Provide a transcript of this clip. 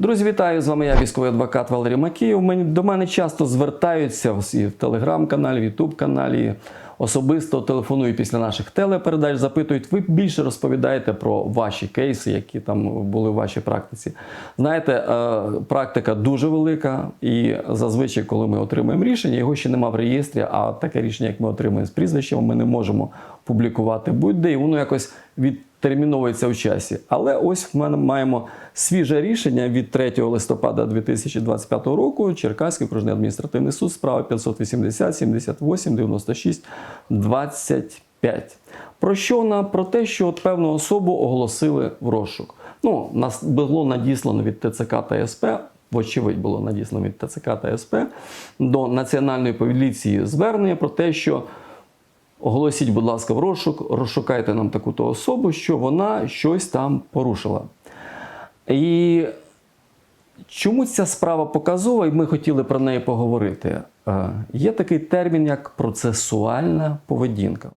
Друзі, вітаю! З вами я, військовий адвокат Валерій Макіїв. Мені- До мене часто звертаються і в телеграм-каналі, в Ютуб-каналі. Особисто телефонують після наших телепередач, запитують, ви більше розповідаєте про ваші кейси, які там були в вашій практиці. Знаєте, е, практика дуже велика, і зазвичай, коли ми отримуємо рішення, його ще нема в реєстрі, а таке рішення, як ми отримуємо з прізвищем, ми не можемо публікувати будь-де, і воно якось відтерміновується в часі. Але ось мене маємо свіже рішення від 3 листопада 2025 року. Черкаський окружний адміністративний суд, справа 580 78 96 25. Про що вона? Про те, що от певну особу оголосили в розшук. Ну, нас було надіслано від ТЦК та СП. Вочевидь, було надіслано від ТЦК та СП до Національної поліції звернення про те, що оголосіть, будь ласка, в розшук, розшукайте нам таку-то особу, що вона щось там порушила. І чому ця справа показова, і ми хотіли про неї поговорити? Е, Є такий термін, як процесуальна поведінка.